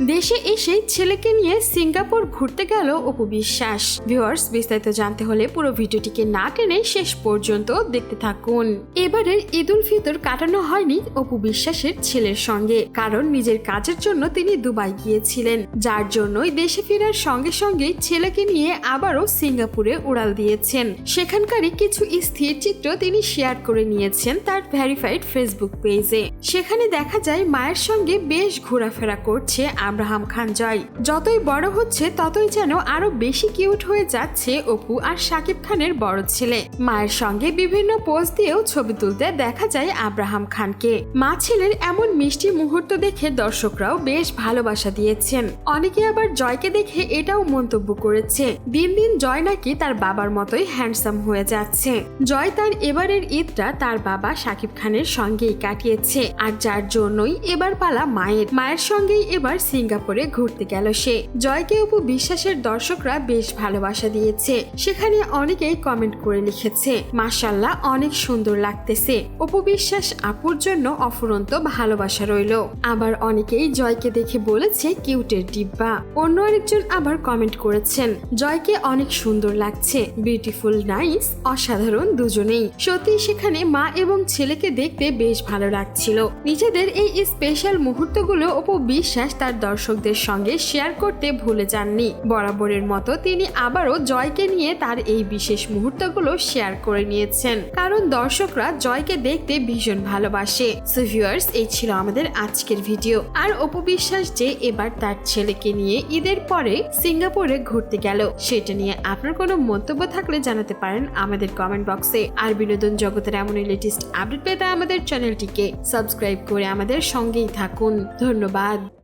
দেশে এসে ছেলেকে নিয়ে সিঙ্গাপুর ঘুরতে গেল অপু বিশ্বাস। ভিউয়ার্স, বিস্তারিত জানতে হলে পুরো ভিডিওটিকে না টেনে শেষ পর্যন্ত দেখতে থাকুন। এবারের ঈদ উল ফিতর কাটানো হয়নি অপু বিশ্বাসের ছেলের সঙ্গে, কারণ নিজের কাজের জন্য তিনি দুবাই গিয়েছিলেন। যার জন্যই দেশে ফেরার সঙ্গে সঙ্গে ছেলেকে নিয়ে আবারও সিঙ্গাপুরে উড়াল দিয়েছেন। সেখানকারই কিছু স্থির চিত্র তিনি শেয়ার করে নিয়েছেন তার ভেরিফাইড ফেসবুক পেজে। সেখানে দেখা যায়, মায়ের সঙ্গে বেশ ঘোরাফেরা করছে আব্রাহাম খান জয়। যতই বড় হচ্ছে, ততই যেন আরও বেশি কিউট হয়ে যাচ্ছে অপু আর শাকিব খানের বড় ছেলে। মায়ের সঙ্গে বিভিন্ন পোজ দিয়েও ছবি তুলতে দেখা যায় আব্রাহাম খানকে। মা ছেলের এমন মিষ্টি মুহূর্ত দেখে দর্শকরাও বেশ ভালোবাসা দিয়েছেন। অনেকে আবার জয়কে দেখে এটাও মন্তব্য করেছে, দিন দিন জয় নাকি তার বাবার মতোই হ্যান্ডসাম হয়ে যাচ্ছে। জয় তার এবারের ঈদটা তার বাবা শাকিব খানের সঙ্গেই কাটিয়েছে, আর যার জন্যই এবার পালা মায়ের। মায়ের সঙ্গেই এবার সিঙ্গাপুরে ঘুরতে গেল সে। জয়কে অপু বিশ্বাসের দর্শকরা বেশ ভালোবাসা দিয়েছে। সেখানে অনেকেই কমেন্ট করে লিখেছে মাসাল্লাহ অনেক সুন্দর লাগতেছে। অপু বিশ্বাস আপুর জন্য অফুরন্ত ভালোবাসা রইল। আবার অনেকেই জয়কে দেখে বলেছে, কিউটের ডিব্বা। অন্য আরেকজন আবার কমেন্ট করেছেন, জয়কে অনেক সুন্দর লাগছে। বিউটিফুল নাইস অসাধারণ দুজনেই। সত্যি সেখানে মা এবং ছেলেকে দেখতে বেশ ভালো লাগছিল। নিজেদের এই স্পেশাল মুহূর্তগুলো অপু বিশ্বাস তার দর্শকদের সঙ্গে শেয়ার করতে ভুলে যাননি। বরাবরের মতো তিনি আবারও জয়কে নিয়ে তার এই বিশেষ মুহূর্তগুলো শেয়ার করে নিয়েছেন। কারণ দর্শকরা জয়কে দেখতে ভীষণ ভালোবাসে। সো ভিউয়ার্স এই ছিল আমাদের আজকের ভিডিও আর অপবিশ্বাস যে এবার তার ছেলেকে নিয়ে ঈদের পরে সিঙ্গাপুরে ঘুরতে গেল, সেটা নিয়ে আপনার কোনো মন্তব্য থাকলে জানাতে পারেন আমাদের কমেন্ট বক্সে আর বিনোদন জগতের এমন লেটেস্ট আপডেট পেতে আমাদের চ্যানেলটিকে সাবস্ক্রাইব করে আমাদের সঙ্গেই থাকুন। ধন্যবাদ।